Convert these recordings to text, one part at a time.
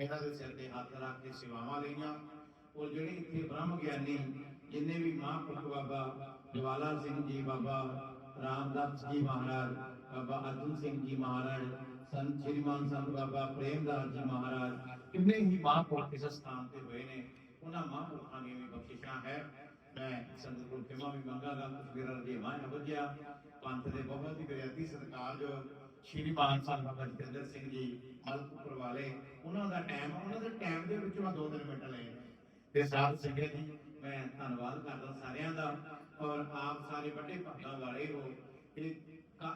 ਇਹਨਾਂ ਦੇ ਸਿਰ ਤੇ ਹੱਥ ਰੱਖ ਕੇ ਸੇਵਾਵਾਂ ਲਈਆਂ। ਔਰ ਜਿਹੜੇ ਇੱਥੇ ਬ੍ਰਹਮ ਗਿਆਨੀ ਜਿੰਨੇ ਵੀ ਮਹਾਂਪੁਰਖ ਬਾਬਾ ਜਵਾਲਾ ਸਿੰਘ ਜੀ, ਬਾਬਾ ਰਾਮਦਾਸ ਜੀ ਮਹਾਰਾਜ, ਬਾਬਾ ਅਰਜਨ ਸਿੰਘ ਜੀ ਮਹਾਰਾਜ, ਸੰਤ ਸ਼੍ਰੀਮਾਨ ਸੰਤ ਬਾਬਾ ਪ੍ਰੇਮਦਾਸ ਜੀ ਮਹਾਰਾਜ, ਕਿੰਨੇ ਹੀ ਮਹਾਂਪੁਰਖ ਇਸ ਸਥਾਨ ਤੇ ਹੋਏ ਨੇ। ਉਹਨਾਂ ਮਹਾਂਪੁਰਖਾਂ ਦੀਆਂ ਵੀ ਬਖਸ਼ਿਸ਼ਾਂ ਹੈ। ਮੈਂ ਸੰਗਤ ਕੋਲ ਕਿਮਾ ਵੀ ਮੰਗਾਗਾ ਤਸਵੀਰਾਂ ਦੇ ਮਾਂ ਵਧਿਆ। ਪੰਥ ਦੇ ਬਹੁਤ ਹੀ ਬੇਅਦਬੀ ਸਤਿਕਾਰਯੋਗ ਸ਼੍ਰੀਮਾਨ ਸੰਤ ਬਾਬਾ ਜਤਿੰਦਰ ਸਿੰਘ ਜੀ ਦਾ ਟਾਈਮ ਉਹਨਾਂ ਦੇ ਟਾਈਮ ਦੇ ਵਿੱਚੋਂ ਮੈਂ ਦੋ ਤਿੰਨ ਮਿੰਟ ਲਏ ਤੇ ਸਾਧ ਸੰਗਤ ਜੀ, ਮੈਂ ਧੰਨਵਾਦ ਕਰਦਾ ਸਾਰਿਆਂ ਦਾ, ਔਰ ਆਪ ਸਾਰੇ ਵੱਡੇ ਭਗਤਾਂ ਵਾਲੇ ਹੋ ਇਹ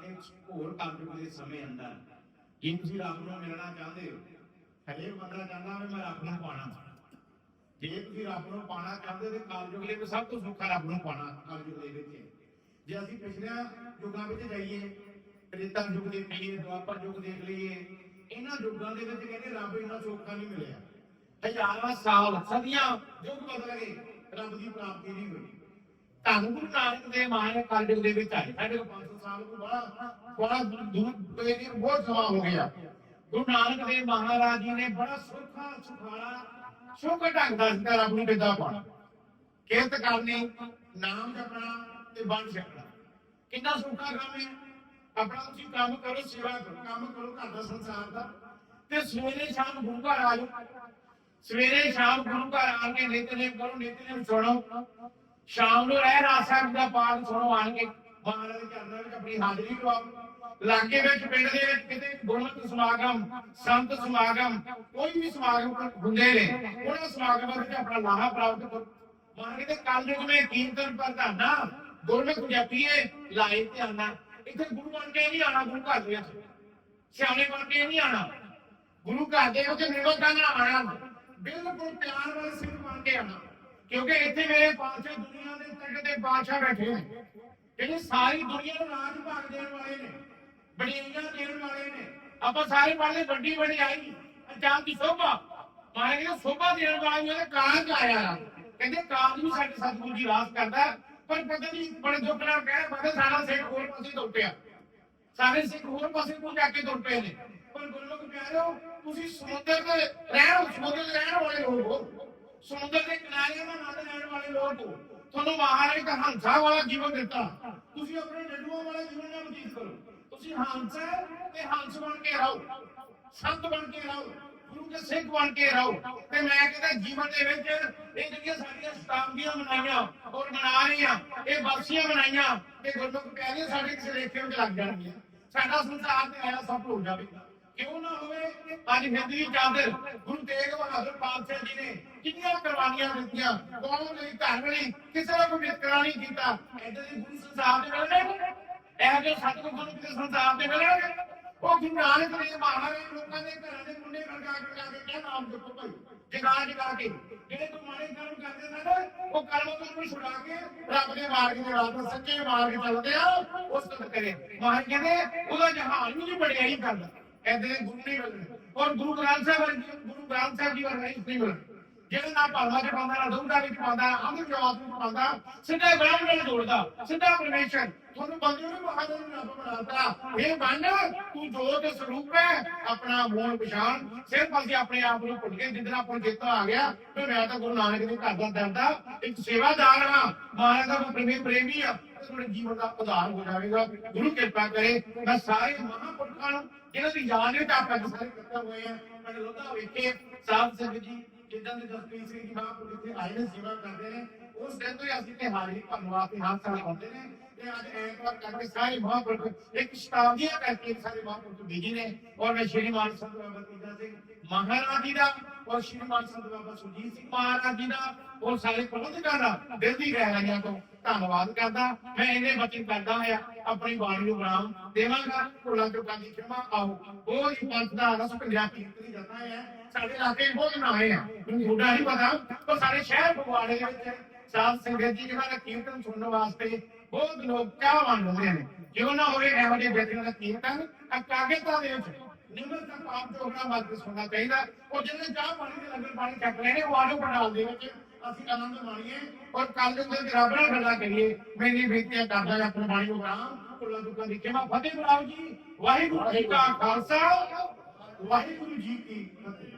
ਇੱਕ ਹੋਰ ਕੰਮ ਦੇ ਸਮੇਂ ਅੰਦਰ, ਜੇ ਤੁਸੀਂ ਰੱਬ ਨੂੰ ਮਿਲਣਾ ਚਾਹੁੰਦੇ ਹੋ ਹਰੇਕ ਬੰਦਾ ਚਾਹੁੰਦਾ ਵੀ ਮੈਂ ਰੱਬ ਨੂੰ ਪਾਣਾ ਜੇ ਤੁਸੀਂ ਰੱਬ ਨੂੰ ਪਾਣਾ ਚਾਹੁੰਦੇ ਤੇ ਕਲਯੁਗ ਲਈ ਸਭ ਤੋਂ ਸੁੱਖਾ ਰੱਬ ਨੂੰ ਪਾਣਾ ਕਲਯੁਗ ਦੇ ਵਿੱਚ। ਜੇ ਅਸੀਂ ਪਿਛਲੇ ਯੁੱਗਾਂ ਵਿੱਚ ਜਾਈਏ ਤ੍ਰੇਤਾ ਯੁੱਗ ਦੇਖ ਲਈਏ, ਦੁਆਪਰ ਯੁੱਗ ਦੇਖ ਲਈਏ ਇਹਨਾਂ ਯੁੱਗਾਂ ਦੇ ਵਿੱਚ ਕਹਿੰਦੇ ਰੱਬ ਇੰਨਾ ਸੌਖਾ ਨਹੀਂ ਮਿਲਿਆ। ਹਜ਼ਾਰਾਂ ਸਾਲ, ਸਦੀਆਂ ਯੁੱਗ ਬਦਲ ਗਏ ਰੱਬ ਦੀ ਪ੍ਰਾਪਤੀ ਨਹੀਂ ਹੋਈ। ਧੰਨ ਗੁਰੂ ਨਾਨਕ ਦੇਵ ਮਹਾਰਾਜ ਕਲਯੁਗ ਦੇ ਵਿੱਚ ਆਏ। ਸਾਡੇ 500 ਸਾਲ ਤੋਂ ਬੜਾ ਬੜਾ ਦੂਰ ਤੋਂ ਇਹ ਬਹੁਤ ਸਮਾਂ ਹੋ ਗਿਆ। ਗੁਰੂ ਨਾਨਕ ਦੇਵ ਮਹਾਰਾਜ ਜੀ ਨੇ ਬੜਾ ਸੁੱਖਾ, ਸੁਖਾਲਾ ਸੁੱਖ ਢੰਗ ਦਾ ਸਿੱਧਾ ਰੱਬ ਨੂੰ ਕਿੱਦਾਂ ਪਾਣਾ ਕਿਰਤ ਕਰਨੀ, ਨਾਮ ਜਪਣਾ ਤੇ ਬਣ ਛਕਣਾ ਕਿੰਨਾ ਸੌਖਾ ਕੰਮ ਹੈ? ਆਪਣਾ ਤੁਸੀਂ ਕੰਮ ਕਰੋ, ਸੇਵਾ ਕਰੋ, ਕੰਮ ਕਰੋ ਘਰ ਦਾ ਸੰਸਾਰ ਦਾ। ਤੇ ਸਵੇਰੇ ਸ਼ਾਮ ਗੁਰੂ ਘਰ ਆ ਜਾਓ। ਸਵੇਰੇ ਸ਼ਾਮ ਗੁਰੂ ਘਰ ਆ ਕੇ ਨਿਤਨੇਮ ਕਰੋ, ਨਿਤਨੇਮ ਸੁਣੋ। ਸ਼ਾਮ ਨੂੰ ਰਹਿ ਰਾਸ ਸਾਹਿਬ ਦਾ ਪਾਠ ਸੁਣੋ ਆਣ ਕੇ ਦੇ ਚਰਨਾਂ ਵਿੱਚ ਆਪਣੀ ਹਾਜ਼ਰੀ ਲਵਾਓ ਲਾਗੇ ਵਿੱਚ, ਪਿੰਡ ਦੇ ਵਿੱਚ ਕਿਤੇ ਗੁਰਮਤਿ ਸਮਾਗਮ, ਸੰਤ ਸਮਾਗਮ, ਕੋਈ ਵੀ ਸਮਾਗਮ ਹੁੰਦੇ ਨੇ, ਉਹਨਾਂ ਸਮਾਗਮਾਂ ਵਿੱਚ ਆਪਣਾ ਲਾਹਾ ਪ੍ਰਾਪਤ ਕਰੋ। ਮਹਾਰਾਜ ਦੇ ਕਲਯੁਗ ਵਿੱਚ ਕੀਰਤਨ ਪ੍ਰਧਾਨਾ, ਗੁਰਮਤ ਜਪੀਏ, ਲਾਏ ਧਿਆਨਾ। ਇੱਥੇ ਗੁਰੂ ਬਣ ਕੇ ਨਹੀਂ ਆਣਾ ਗੁਰੂ ਘਰ ਦੇ ਵਿੱਚ ਸਿਆਣੇ ਬਣ ਕੇ ਨਹੀਂ ਆਣਾ ਗੁਰੂ ਘਰ ਦੇ ਵਿੱਚ ਨਿਰਵਤਾ ਨਾਲ ਆਣਾ ਬਿਲਕੁਲ ਪਿਆਰ ਵਾਲੇ ਸਿੱਖ ਬਣ ਕੇ ਆਣਾ ਕਿਉਂਕਿ ਇੱਥੇ ਮੇਰੇ ਪਾਤਸ਼ਾਹ ਦੁਨੀਆ ਦੇ ਤੱਕ ਦੇ ਬਾਦਸ਼ਾਹ ਬੈਠੇ ਨੇ। ਜਿਹੜੇ ਸਾਰੀ ਦੁਨੀਆ ਨੂੰ ਰਾਜ ਭਾਗ ਦੇਣ ਵਾਲੇ ਨੇ ਬੜੀਆਂ ਦੇਣ ਵਾਲੇ ਨੇ। ਆਪਾਂ ਸਾਰੇ ਪੜ੍ਹਦੇ ਵੱਡੀ ਵਡਿਆਈ ਅਜਾਨ ਦੀ ਸੋਭਾ। ਮਾਰੇ ਕਿ ਸੋਭਾ ਦੇਣ ਵਾਲੇ ਉਹਦੇ ਕਾਂਜ ਆਇਆ। ਕਹਿੰਦੇ ਕਾਂਜ ਨੂੰ ਸਾਡੇ ਸਤਿਗੁਰੂ ਜੀ ਰਾਸ ਕਰਦਾ ਪਰ ਪਤਾ ਨਹੀਂ ਬੜੇ ਦੁੱਖ ਨਾਲ ਕਹਿ ਪਤਾ ਸਾਡਾ ਸਿੱਖ ਹੋਰ ਪਾਸੇ ਤੁਰ ਪਿਆ। ਸਾਰੇ ਸਿੱਖ ਹੋਰ ਪਾਸੇ ਨੂੰ ਜਾ ਕੇ ਤੁਰ ਪਏ ਨੇ? ਪਰ ਗੁਰਮੁਖ ਪਿਆਰਿਓ, ਤੁਸੀਂ ਸਮੁੰਦਰ ਦੇ ਰਹਿਣ, ਸਮੁੰਦਰ ਦੇ ਰਹਿਣ ਵਾਲੇ ਹੋ। ਸਮੁੰਦਰ ਦੇ ਕਿਨਾਰੇ ਦਾ ਆਨੰਦ ਲੈਣ ਵਾਲੇ ਲੋਕ ਹੋ। ਤੁਹਾਨੂੰ ਮਹਾਰਾਜ ਦਾ ਹੰਸਾ ਵਾਲਾ ਜੀਵਨ ਦਿੱਤਾ। ਤੁਸੀਂ ਆਪਣੇ ਡੱਡੂਆਂ ਵਾਲਾ ਜੀਵਨ ਨਾਲ ਬਤੀਤ ਕਰੋ। ਤੁਸੀਂ ਹੰਸ ਤੇ ਹੰਸ ਬਣ ਕੇ ਰਹੋ। ਸੰਤ ਬਣ ਕੇ ਰਹੋ। ਗੁਰੂ ਸਿੱਖ ਬਣ ਕੇ ਰਹੋ। ਤੇ ਮੈਂ ਕਹਿੰਦਾ ਜੀਵਨ ਦੇ ਵਿੱਚ ਇਹ ਜਿਹੜੀਆਂ ਸਾਡੀਆਂ ਸ਼ਤਾਬਦੀਆਂ ਬਣਾਈਆਂ ਔਰ ਬਣਾ ਰਹੀਆਂ, ਇਹ ਬਖਸ਼ੀਆਂ ਬਣਾਈਆਂ ਇਹ ਗੁਰਮੁਖ ਪਿਆਰੇ ਸਾਡੇ ਕਿਸੇ ਲੇਖੇ ਵਿੱਚ ਲੱਗ ਜਾਣਗੀਆਂ। ਸਾਡਾ ਸੰਸਾਰ ਤੇ ਆਇਆ ਸਭ ਭੁੱਲ ਜਾਵੇਗਾ ਕਿਉਂ ਨਾ ਹੋਵੇ? ਅੱਜ ਹਿੰਦੂ ਚਾਦਰ ਗੁਰੂ ਤੇਗ ਬਹਾਦਰ ਪਾਤਸ਼ਾਹ ਜੀ ਨੇ ਕਿੰਨੀਆਂ ਕੁਰਬਾਨੀਆਂ ਦਿੱਤੀਆਂ। ਕੌਮ ਲਈ, ਧਰਮ ਲਈ, ਕਿਸੇ ਦਾ ਕੋਈ ਵਿਤਕਰਾ ਨਹੀਂ ਕੀਤਾ। ਐਦਾਂ ਦੇ ਗੁਰੂ ਸੰਸਾਰ ਦੇ ਮਿਲਣੇ ਇਹ ਜੋ ਸਤਿਗੁਰੂ ਗੁਰੂ ਕਿਸੇ ਸੰਸਾਰ ਦੇ ਮਿਲਣਗੇ ਉਹ ਗੁਰੂ ਨਾਨਕ ਦੇਵ ਮਹਾਰਾਜ ਲੋਕਾਂ ਦੇ ਘਰਾਂ ਦੇ ਮੁੰਡੇ ਖੜਕਾ ਖੜਕਾ ਕੇ ਕਿਆ ਨਾਮ ਜਪੋ ਭਾਈ, ਜਗਾ ਜਗਾ ਕੇ। ਜਿਹੜੇ ਕੋਈ ਮਾੜੇ ਕਰਮ ਕਰਦੇ ਨੇ ਉਹ ਕਰਮਾਂ ਤੋਂ ਨੂੰ ਛੁਡਾ ਕੇ ਰੱਬ ਦੇ ਮਾਰਗ ਦੇ ਰਾਹ ਤੋਂ ਸੱਚੇ ਮਾਰਗ ਚੱਲਦੇ ਆ ਉਸ ਤੋਂ ਕਰੇ। ਮਹਾਰਾਜ ਕਹਿੰਦੇ, ਉਹਦਾ ਜਹਾਨ ਵੀ ਬੜਿਆ ਹੀ ਗੱਲ ਕਹਿੰਦੇ ਨੇ ਗੁਰੂ ਨਹੀਂ ਔਰ ਗੁਰੂ ਗ੍ਰੰਥ ਸਾਹਿਬ ਵਰਗੀ ਗੁਰੂ ਗ੍ਰੰਥ ਸਾਹਿਬ ਜੀ ਵਰਗਾ ਨਹੀਂ ਜਿਹੜੇ ਨਾ ਭਾਵਾ ਚ ਪਾਉਂਦਾ ਨਾ ਦੁੱਧਾ ਵਿੱਚ ਪਾਉਂਦਾ ਅੰਮ੍ਰਿਤ ਜਵਾਬ ਵਿੱਚ ਪਾਉਂਦਾ, ਸਿੱਧਾ ਬ੍ਰਹਮ ਨਾਲ ਜੋੜਦਾ, ਸਿੱਧਾ ਪਰਮੇਸ਼ਰ। ਤੁਹਾਨੂੰ ਬੰਦੇ ਨੂੰ ਬਹਾਦਰ ਨੂੰ ਰੱਬ ਬਣਾਤਾ। ਇਹ ਮੰਨ ਤੂੰ ਜੋਤ ਸਰੂਪ ਹੈ, ਆਪਣਾ ਮੂਲ ਪਛਾਣ। ਸਿਰਫ ਅਸੀਂ ਆਪਣੇ ਆਪ ਨੂੰ ਭੁੱਲ ਗਏ ਜਿੱਦਣ ਆਪਾਂ ਨੂੰ ਆ ਗਿਆ ਤੇ ਮੈਂ ਤਾਂ ਗੁਰੂ ਨਾਨਕ ਦੇ ਘਰ ਦਾ ਦਰਦਾ ਇੱਕ ਸੇਵਾਦਾਰ ਹਾਂ। ਮਹਾਰਾਜ ਦਾ ਪ੍ਰੇਮੀ ਪ੍ਰੇਮੀ ਆ ਤੁਹਾਡੇ ਜੀਵਨ ਦਾ ਉਦਾਹਰਨ ਹੋ ਜਾਵੇਗਾ। ਗੁਰੂ ਕਿਰਪਾ ਕਰੇ, ਮੈਂ ਸਾਰੇ ਮਹਾਂਪੁਰਖਾਂ ਨੂੰ ਜਿਹਨਾਂ ਦੀ ਯਾਦ ਵਿੱਚ ਆਪਾਂ ਸਾਰੇ ਇਕੱਠੇ ਹੋਏ ਆ। ਮੈਂ ਲੋਧਾ ਵੇਖੇ, ਸਾਧ ਸੰਗਤ ਜੀ ਜਿੱਦਾਂ ਦੇ ਜਸਪੀਰ ਸਿੰਘ ਜੀ ਮਹਾਂਪੁਰਖ ਇੱਥੇ ਆਏ ਨੇ ਸੇਵਾ ਕਰਦੇ ਨੇ, ਉਸ ਦਿਨ ਤੋਂ ਹੀ ਅਸੀਂ ਤੇ ਹਾਜ਼ਰੀ ਭਰਨ ਵਾਸਤੇ ਹਰ ਸਾਲ ਆਉਂਦੇ ਨੇ। ਤੇ ਅੱਜ ਐਤਵਾਰ ਕਰਕੇ ਸਾਰੇ ਮਹਾਂਪੁਰਖ ਇੱਕ ਸ਼ਤਾਬਦੀਆਂ ਕਰਕੇ ਸਾਰੇ ਮਹਾਂਪੁਰਖ ਬੀਜੀ ਨੇ। ਔਰ ਮੈਂ ਸ਼੍ਰੀ ਮਾਨ ਸੰਤ ਬਾਬਾ ਤੀਜਾ ਸਿੰਘ ਮਹਾਰਾਜ ਜੀ ਦਾ ਔਰ ਸ਼੍ਰੀ ਮਾਨ ਸੰਤ ਬਾਬਾ ਸੁਜੀਤ ਸਿੰਘ ਮਹਾਰਾਜ ਜੀ ਦਾ ਔਰ ਸਾਰੇ ਪ੍ਰਬੰਧਕਾਂ ਦਾ ਦਿਲ ਦੀ ਗਹਿਰਾਈਆਂ ਤੋਂ ਧੰਨਵਾਦ ਕਰਦਾ। ਮੈਂ ਇਹਨੇ ਬਚਨ ਕਰਦਾ ਹੋਇਆ, ਆਪਣੀ ਬਾਣੀ ਨੂੰ ਬਰਾਮ ਦੇਵਾਂਗਾ। ਭੁੱਲਾਂ ਚੁੱਕਾਂ ਦੀ ਖਿਮਾ ਆਓ। ਉਹ ਹੀ ਪੰਥ ਦਾ ਰਸ ਪੰਜਾਬੀ ਕੀਤੀ ਜਾਂਦਾ ਹੈ। ਸਾਡੇ ਇਲਾਕੇ ਚ ਬਹੁਤ ਬਣਾਏ ਆ। ਮੈਨੂੰ ਥੋੜਾ ਨਹੀਂ ਪਤਾ, ਪਰ ਸਾਡੇ ਸ਼ਹਿਰ ਫਗਵਾੜੇ ਦੇ ਵਿੱਚ ਸਾਧ ਸੰਗਤ ਜੀ ਜਿਹੜਾ ਕੀਰਤਨ ਸੁਣਨ ਵਾਸਤੇ ਬਹੁਤ ਲੋਕ ਚਾਹਵਾਨ ਹੁੰਦੇ ਨੇ। ਕਿਉਂ ਨਾ ਹੋਵੇ, ਇਹੋ ਜਿਹੇ ਬੇਟੀਆਂ ਦਾ ਕੀਰਤਨ ਅਕਾਗਤਾ ਦੇ ਵਿੱਚ ਨਿਮਰ ਤੱਕ ਆਪ ਜੋਗਣਾ ਮਾਤਰ ਸੁਣਨਾ ਚਾਹੀਦਾ। ਉਹ ਜਿਹਨੇ ਚਾਹ ਪਾਣੀ ਦੇ ਲੰਗਰ ਪਾਣੀ ਚੱਕ ਲੈਣੇ, ਉਹ ਆਲੂ ਪੰਡਾਲ ਦੇ ਵਿੱਚ। ਅਸੀਂ ਆਨੰਦ ਮਾਣੀਏ ਔਰ ਕੱਲ ਦੇ ਦਿਨ ਰੱਬ ਨਾਲ ਗੱਲਾਂ ਕਰੀਏ, ਮੇਰੀ ਬੇਨਤੀ ਕਰਦਾ ਹਾਂ ਆਪਣੀ ਬਾਣੀ ਨੂੰ ਕੁੱਲਾ ਦੁੱਖਾਂ ਦੀ ਖਿਮਾ, ਫਤਿਹ ਬੁਲਾਓ ਜੀ। ਵਾਹਿਗੁਰੂ ਜੀ ਕਾ ਖਾਲਸਾ, ਵਾਹਿਗੁਰੂ ਜੀ ਕੀ ਫਤਿਹ।